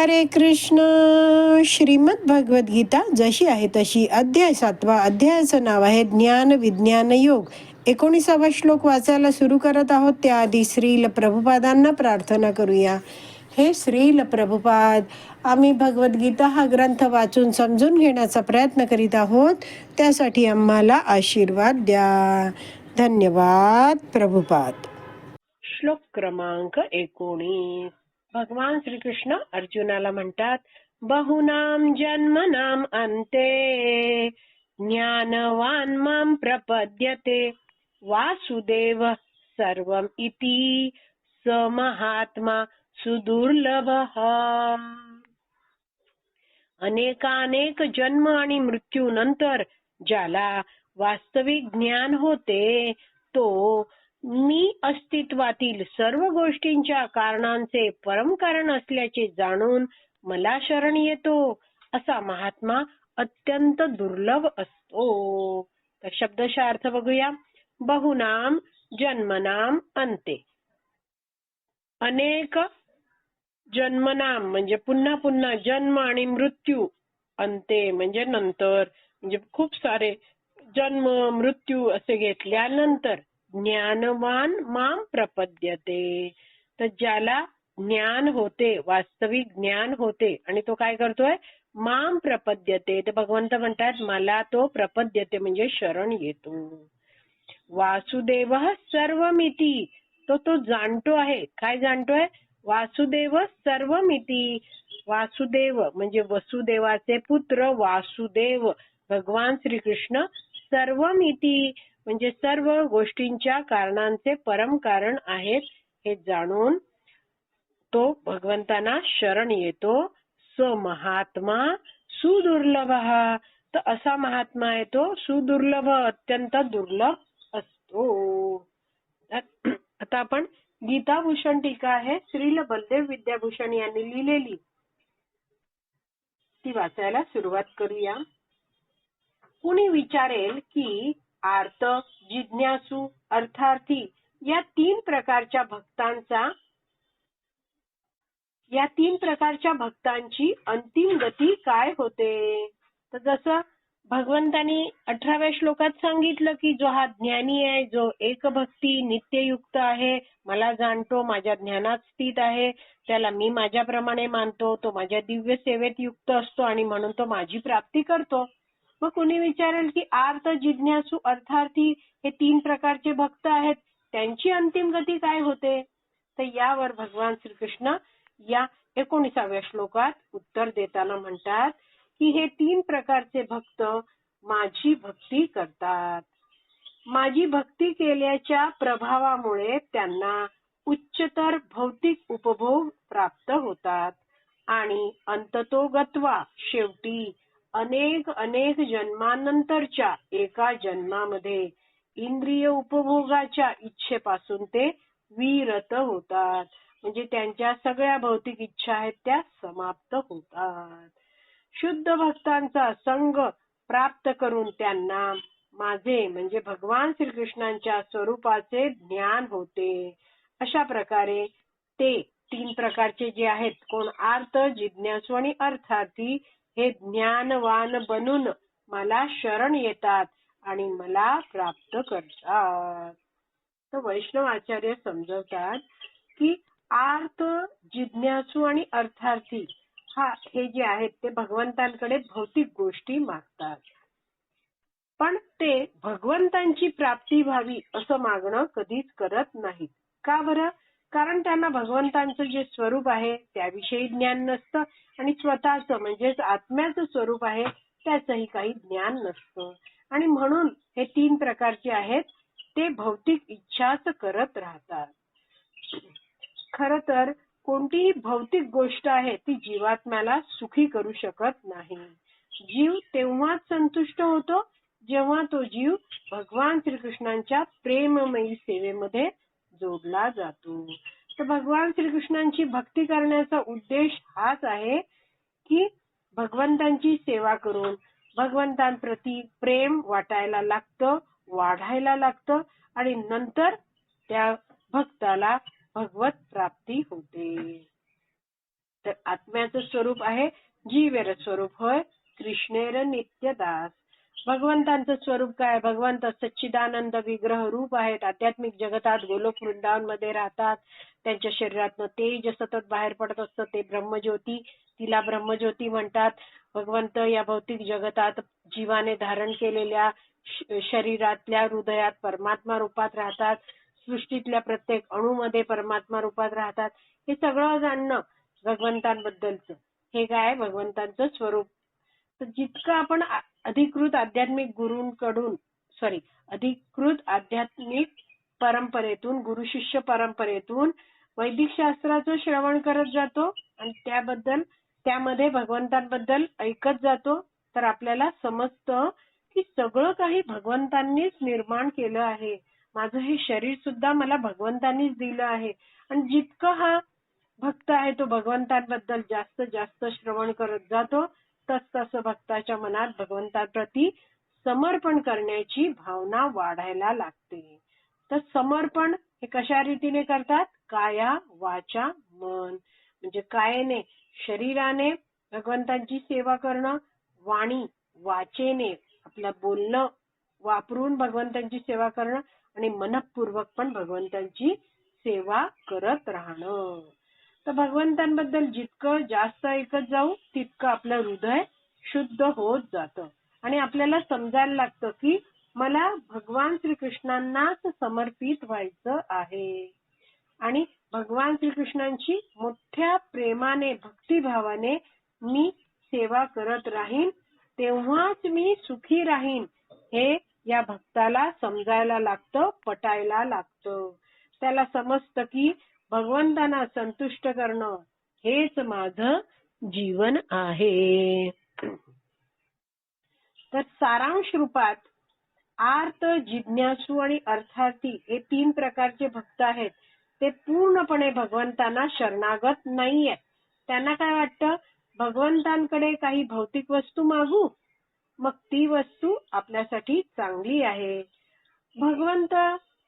हरे कृष्ण. श्रीमद भगवद गीता जशी आहे तशी अध्याय सातवा अध्यायाचं नाव आहे ज्ञान विज्ञान योग. एकोणीसावा श्लोक वाचायला सुरू करत आहोत. त्याआधी श्रील प्रभुपादांना प्रार्थना करूया. हे श्रील प्रभुपाद आम्ही भगवद्गीता हा ग्रंथ वाचून समजून घेण्याचा प्रयत्न करीत आहोत. त्यासाठी आम्हाला आशीर्वाद द्या. धन्यवाद प्रभुपाद. श्लोक क्रमांक एकोणीस. भगवान श्रीकृष्ण अर्जुनाला म्हणतात बहुनाम जन्मनाम अंते ज्ञानवान माम प्रपद्यते वासुदेव सर्व इति स महात्मा सुदुर्लभ। अनेकानेक जन्म आणि मृत्यू नंतर ज्याला वास्तविक ज्ञान होते तो मी अस्तित्वातील सर्व गोष्टींच्या कारणांचे परमकारण असल्याचे जाणून मला शरण येतो असा महात्मा अत्यंत दुर्लभ असतो. तर शब्दशः अर्थ बघूया बहुनाम जन्मनाम अंते. अनेक जन्मनाम म्हणजे पुन्हा पुन्हा जन्म आणि मृत्यू अंते म्हणजे नंतर म्हणजे खूप सारे जन्म मृत्यू असे घेतल्यानंतर ज्ञानवान माम प्रपद्यते. तर ज्याला ज्ञान होते वास्तविक ज्ञान होते आणि तो काय करतोय? माम प्रपद्यते. तर भगवंत म्हणतात मला तो प्रपद्यते म्हणजे शरण येतो. वासुदेव सर्वमिती. तो तो जाणतो आहे. काय जाणतोय? वासुदेव सर्वमिती. वासुदेव म्हणजे वसुदेवाचे पुत्र वासुदेव. भगवान श्रीकृष्ण सर्वमिती. म्हणजे सर्व गोष्टींच्या कारणांचे परम कारण आहेत हे जाणून तो भगवंतांना शरण येतो. स महात्मा सुदुर्लभ. तर असा महात्मा आहे तो सुदुर्लभ अत्यंत दुर्लभ असतो. आता आपण गीताभूषण टीका आहे. श्रील बलदेव विद्याभूषण यांनी लिहिलेली. ती वाचायला सुरुवात करूया. कुणी विचारेल की आर्त जिज्ञासू अर्थार्थी या तीन प्रकारच्या भक्तांचा या तीन प्रकारच्या भक्तांची अंतिम गती काय होते? तर जसं भगवंतानी अठराव्या श्लोकात सांगितलं की जो हा ज्ञानी आहे जो एक भक्ती नित्ययुक्त आहे मला जाणतो माझ्या ज्ञानात स्थित आहे त्याला मी माझ्याप्रमाणे मानतो तो माझ्या दिव्य सेवेत युक्त असतो आणि म्हणून तो माझी प्राप्ती करतो. मग कुणी विचारेल की आर्त जिज्ञासू अर्थार्थी हे तीन प्रकारचे भक्त आहेत. त्यांची अंतिम गती काय होते? तर यावर भगवान श्रीकृष्ण या एकोणीसाव्या श्लोकात उत्तर देताना म्हणतात की हे तीन प्रकारचे भक्त माझी भक्ती करतात. माझी भक्ती केल्याच्या प्रभावामुळे त्यांना उच्चतर भौतिक उपभोग प्राप्त होतात. आणि अंततो गत्वा शेवटी अनेक अनेक जन्मानंतरच्या एका जन्मामध्ये इंद्रिय उपभोगाच्या इच्छेपासून ते विरत होतात. म्हणजे त्यांच्या सगळ्या भौतिक इच्छा आहेत त्या समाप्त होतात. शुद्ध भक्तांचा संग प्राप्त करून त्यांना माझे म्हणजे भगवान श्रीकृष्णांच्या स्वरूपाचे ज्ञान होते. अशा प्रकारे ते तीन प्रकारचे जे आहेत कोण आर्त जिज्ञासू आणि अर्थार्थी हे ज्ञानवान बनून मला शरण येतात आणि मला प्राप्त करतात. तर वैष्णव आचार्य समजवतात की आर्थ जिज्ञासू आणि अर्थार्थी हा हे जे आहेत ते भगवंतांकडे भौतिक गोष्टी मागतात. पण ते भगवंतांची प्राप्ती व्हावी असं मागणं कधीच करत नाहीत. का बरं? कारण त्यांना भगवंतांचं जे स्वरूप आहे त्याविषयी ज्ञान नसतं आणि स्वतःच म्हणजेच आत्म्याचं स्वरूप आहे त्याचंही काही ज्ञान नसतं. आणि म्हणून हे तीन प्रकारचे आहेत ते भौतिक इच्छाच करत राहतात. खर तर कोणतीही भौतिक गोष्ट आहे ती जीवात्म्याला सुखी करू शकत नाही. जीव तेव्हाच संतुष्ट होतो जेव्हा तो जीव भगवान श्रीकृष्णांच्या प्रेममयी सेवेमध्ये जोडला जातो. तर भगवान श्रीकृष्णांची भक्ती करण्याचा उद्देश हाच आहे की भगवंतांची सेवा करून भगवंतांप्रती प्रेम वाटायला लागतं वाढायला लागतं आणि नंतर त्या भक्ताला भगवत प्राप्ती होते. तर आत्म्याचं स्वरूप आहे जीवेर स्वरूप होय कृष्णेर नित्यदास. भगवंतांचं स्वरूप काय? भगवंत सच्चिदानंद विग्रह रूप आहेत. आध्यात्मिक जगतात गोलोक वृंदावनमध्ये राहतात. त्यांच्या शरीरातनं तेज सतत बाहेर पडत असतं. ते ब्रह्मज्योती तिला ब्रह्मज्योती म्हणतात. भगवंत या भौतिक जगतात जीवाने धारण केलेल्या शरीरातल्या हृदयात परमात्मा रूपात राहतात. सृष्टीतल्या प्रत्येक अणूमध्ये परमात्मा रूपात राहतात. हे सगळं जाणणं भगवंतांबद्दलचं. हे काय? भगवंतांचं स्वरूप. तर जितकं आपण अधिकृत आध्यात्मिक गुरूंकडून सॉरी अधिकृत आध्यात्मिक परंपरेतून गुरु शिष्य परंपरेतून वैदिक शास्त्राचं श्रवण करत जातो आणि त्याबद्दल त्यामध्ये भगवंतांबद्दल ऐकत जातो तर आपल्याला समजतं की सगळं काही भगवंतांनीच निर्माण केलं आहे. माझं हे शरीर सुद्धा मला भगवंतांनीच दिलं आहे. आणि जितकं हा भक्त आहे तो भगवंतांबद्दल जास्त जास्त श्रवण करत जातो. तस भक्ताच्या मनात भगवंताप्रती समर्पण करण्याची भावना वाढायला लागते. तर समर्पण हे कशा रीतीने करतात? काया वाचा मन. म्हणजे कायने शरीराने भगवंतांची सेवा करणं वाणी वाचेने आपलं बोलणं वापरून भगवंतांची सेवा करणं आणि मनपूर्वक पण भगवंतांची सेवा करत राहणं. तर भगवंतांबद्दल जितकं जास्त ऐकत जाऊ तितकं आपलं हृदय शुद्ध होत जातं. आणि आपल्याला समजायला लागतं की मला भगवान श्रीकृष्णांनाच समर्पित व्हायचं आहे. आणि भगवान श्रीकृष्णांची मोठ्या प्रेमाने भक्तिभावाने मी सेवा करत राहीन तेव्हाच मी सुखी राहीन हे या भक्ताला समजायला लागतं पटायला लागतं. त्याला समजतं की भगवंतांना संतुष्ट करणं हेच माझं जीवन आहे. तर सारांश रूपात आर्त जिज्ञासू आणि अर्थार्थी हे तीन प्रकारचे भक्त आहेत. ते पूर्णपणे भगवंतांना शरणागत नाहीये. त्यांना काय वाटतं? भगवंतांकडे काही भौतिक वस्तू मागू? मग ती वस्तू आपल्यासाठी चांगली आहे. भगवंत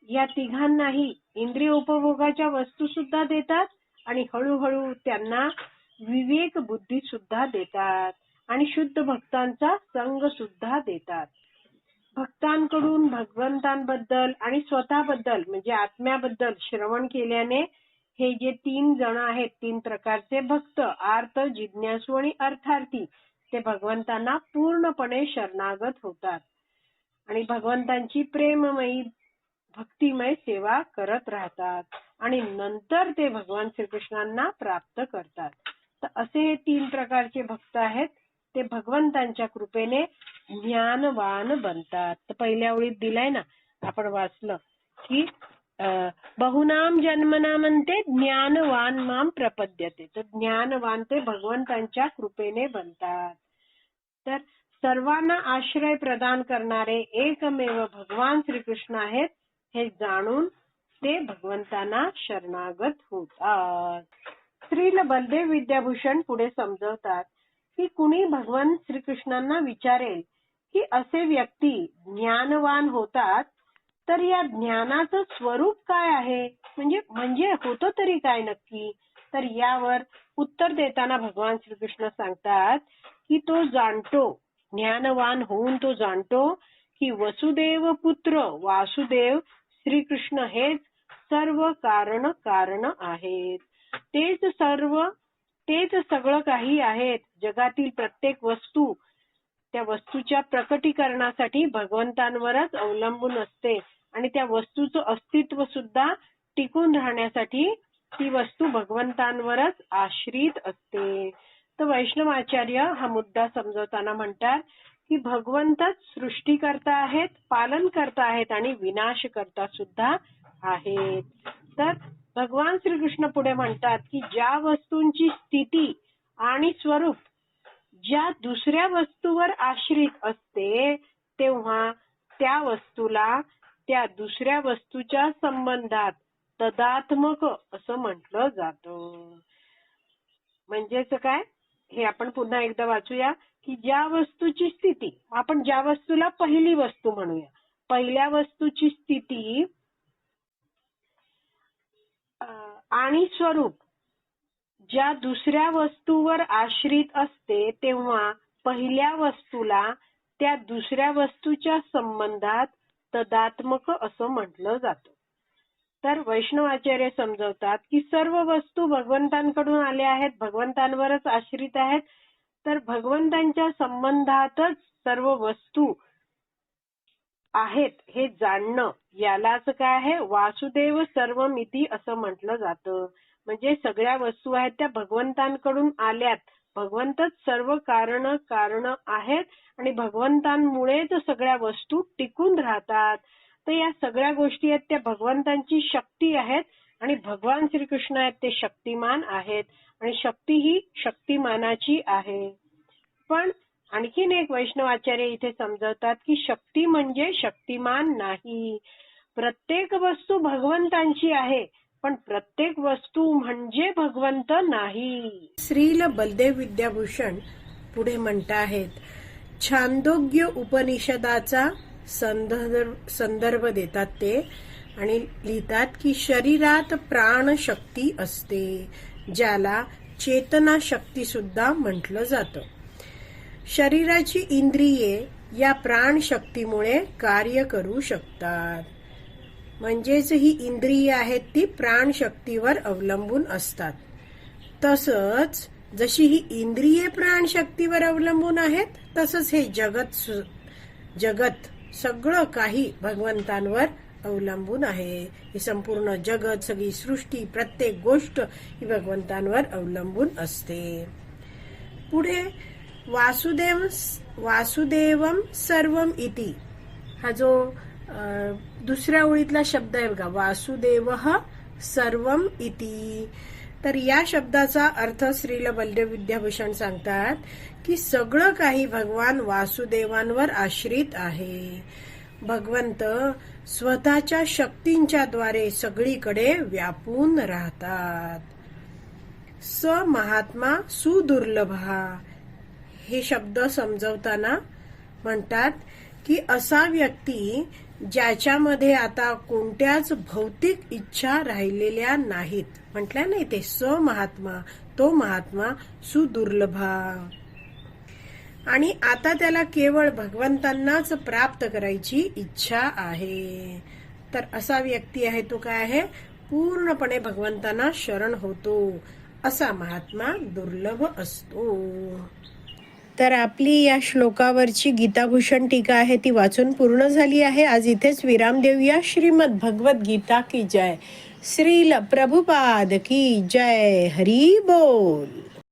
या तिघांनाही इंद्रिय उपभोगाच्या वस्तू सुद्धा देतात आणि हळूहळू त्यांना विवेक बुद्धी सुद्धा देतात आणि शुद्ध भक्तांचा संग सुद्धा देतात. भक्तांकडून भगवंतांबद्दल आणि स्वतःबद्दल म्हणजे आत्म्याबद्दल श्रवण केल्याने हे जे तीन जण आहेत तीन प्रकारचे भक्त आर्त जिज्ञासू आणि अर्थार्थी ते भगवंतांना पूर्णपणे शरणागत होतात. आणि भगवंतांची प्रेममयी भक्तिमय सेवा करत राहतात आणि नंतर ते भगवान श्रीकृष्णांना प्राप्त करतात. तर असे हे तीन प्रकारचे भक्त आहेत. ते भगवंतांच्या कृपेने ज्ञानवान बनतात. तर पहिल्या ओळीत दिलाय ना आपण वाचलं की बहुनाम जन्मना म्हणते ज्ञानवान माम प्रपद्यते. तर ज्ञानवान ते भगवंतांच्या कृपेने बनतात. तर सर्वांना आश्रय प्रदान करणारे एकमेव भगवान श्रीकृष्ण आहेत हे जाणून ते भगवंतांना शरणागत होतात. श्रील बलदेव विद्याभूषण पुढे समजवतात की कुणी भगवान श्रीकृष्णांना विचारेल की असे व्यक्ती ज्ञानवान होतात तर या ज्ञानाचं स्वरूप काय आहे? म्हणजे म्हणजे होतं तरी काय नक्की? तर यावर उत्तर देताना भगवान श्रीकृष्ण सांगतात की तो जाणतो ज्ञानवान होऊन तो जाणतो की वसुदेव पुत्र वासुदेव श्रीकृष्ण हेच सर्व कारण कारण आहेत. तेच सर्व तेच सगळं काही आहेत. जगातील प्रत्येक वस्तू त्या वस्तूच्या प्रकटीकरणासाठी भगवंतांवरच अवलंबून असते आणि त्या वस्तूचं अस्तित्व सुद्धा टिकून राहण्यासाठी ती वस्तू भगवंतांवरच आश्रित असते. तर वैष्णवाचार्य हा मुद्दा समजवताना म्हणतात की भगवंतच सृष्टी करता आहेत पालन करता आहेत आणि विनाश करता सुद्धा आहेत. तर भगवान श्रीकृष्ण पुढे म्हणतात की ज्या वस्तूंची स्थिती आणि स्वरूप ज्या दुसऱ्या वस्तूवर आश्रित असते तेव्हा त्या वस्तूला त्या दुसऱ्या वस्तूच्या संबंधात तदात्मक असं म्हटलं जातं. म्हणजेच काय? हे आपण पुन्हा एकदा वाचूया की ज्या वस्तूची स्थिती आपण ज्या वस्तूला पहिली वस्तू म्हणूया पहिल्या वस्तूची स्थिती आणि स्वरूप ज्या दुसऱ्या वस्तूवर आश्रित असते तेव्हा पहिल्या वस्तूला त्या दुसऱ्या वस्तूच्या संबंधात तदात्मक असं म्हटलं जातं. तर वैष्णव आचार्य समजवतात की सर्व वस्तू भगवंतांकडून आल्या आहेत भगवंतांवरच आश्रित आहेत. तर भगवंतांच्या संबंधातच सर्व वस्तू आहेत हे जाणणं यालाच काय आहे? वासुदेव सर्व मिती असं म्हटलं जातं. म्हणजे सगळ्या वस्तू आहेत त्या भगवंतांकडून आल्यात. भगवंतच सर्व कारण कारण आहेत आणि भगवंतांमुळेच सगळ्या वस्तू टिकून राहतात. तर या सगळ्या गोष्टी आहेत त्या भगवंतांची शक्ती आहेत आणि भगवान श्रीकृष्ण आहेत ते शक्तिमान आहेत आणि शक्ती ही शक्तिमानाची आहे. पण आणखीन एक वैष्णवाचार्य इथे समजवतात की शक्ती म्हणजे शक्तिमान नाही. प्रत्येक वस्तू भगवंतांची आहे पण प्रत्येक वस्तू म्हणजे भगवंत नाही. श्रील बलदेव विद्याभूषण पुढे म्हणताहेत छांदोग्य उपनिषदाचा संदर्भ संदर्भ देतात ते आणि लिहितात की शरीरात प्राणशक्ती असते ज्याला चेतना शक्ती सुद्धा म्हटलं जातं. शरीराची इंद्रिये या प्राणशक्तीमुळे कार्य करू शकतात. म्हणजेच ही इंद्रिय आहेत ती प्राणशक्तीवर अवलंबून असतात. तसंच जशी ही इंद्रिये प्राणशक्तीवर अवलंबून आहेत तसंच हे जगत सु- जगत सगळं काही भगवंतांवर अवलंबून आहे. ही संपूर्ण जगत सगळी सृष्टी प्रत्येक गोष्ट ही भगवंतांवर अवलंबून असते. पुढे वासुदेव वासुदेवम सर्वम इति. हा जो दुसऱ्या ओळीतला शब्द आहे बघा. वासुदेव सर्वम इति. तर या शब्दाचा अर्थ श्रील बलदेव विद्याभूषण सांगतात की सगळं काही भगवान वासुदेवांवर आश्रित आहे. भगवंत स्वतःच्या शक्तींच्या द्वारे सगळीकडे व्यापून राहतात. स महात्मा सुदुर्लभा. हे शब्द समजवताना म्हणतात की असा व्यक्ती ज्याच्यामध्ये आता कोणत्याच भौतिक इच्छा राहिलेल्या नाहीत. म्हटल्या नाही ते स महात्मा तो महात्मा सुदुर्लभा. आणि आता त्याला केवळ भगवंतांनाच प्राप्त करायची इच्छा आहे. तर असा व्यक्ती आहे तो काय आहे? पूर्णपणे भगवंतांना शरण होतो. असा महात्मा दुर्लभ असतो. तर आपली या श्लोकावरची गीताभूषण टीका आहे ती वाचून पूर्ण झाली आहे. आज इथेच विराम देऊया. श्रीमद भगवत गीता की जय. श्रील प्रभुपाद की जय. हरी बोल.